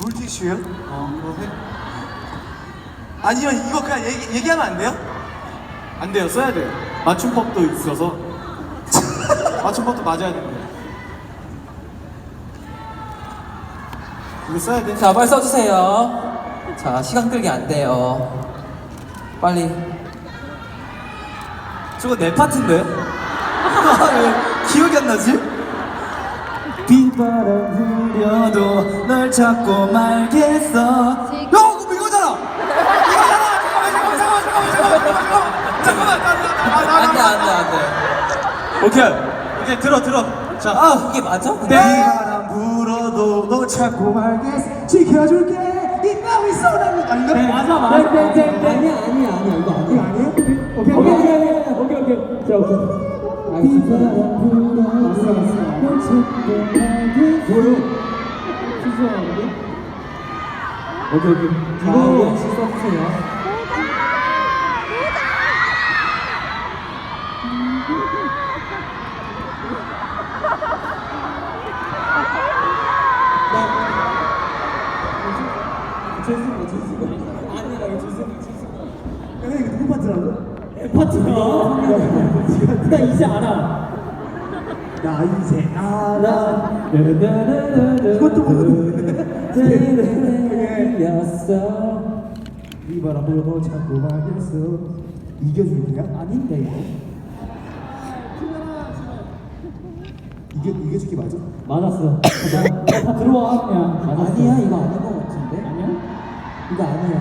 물티슈요? 어, 그러네. 아니면 이거 그냥 얘기, 얘기하면 안 돼요? 안 돼요. 써야 돼요. 맞춤법도 있어서 맞춤법도 맞아야 됩니다. 이거 써야 돼. 자, 빨리 써주세요. 자, 시간 끌기 안 돼요. 빨리. 저거 내 파트인데? 왜 기억이 안 나지? 비바람 불려도 널 찾고 말겠어. 야, 그거 이거잖아! 이거잖아! 잠깐만, 잠깐만, 잠깐만, 잠깐만, 잠깐만, 잠깐만, 안 돼, 안 돼, 안 돼. 오케이. 오케이, 들어, 들어. 자, 아, 이게 맞아? 비바람 불어도 너 찾고 말겠어 지켜줄게 이 땀이 쏟아져 아닌가? 네, 맞아, 맞아. 아니야 아니야 아니야 이거 아니야. 이거 아니에요? 오케이 오케이 오케이 오케이 오케이. 자 오케이. 불어. 뭐요? 오케이 오케이. 이거 써주세요. 죄송해요 죄송해요. 아니라 죄송해요 죄송해요. 야, 이거 누구 파트라고? 파트너. 나 이제 알아. 나 이제 알아. 들렸어. 비바람 불어도 찾고 말겠어 이겨줄게요? 아닌데 이거. 이겨, 이겨줄게 맞아? 맞았어. 다 들어와 그냥. 맞았어. 아니야, 이거 아닌 것 같은데? 아니야? 이거 아니야.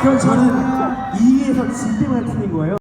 그럼 저는 2위에서 진 때문에 틀린 거예요?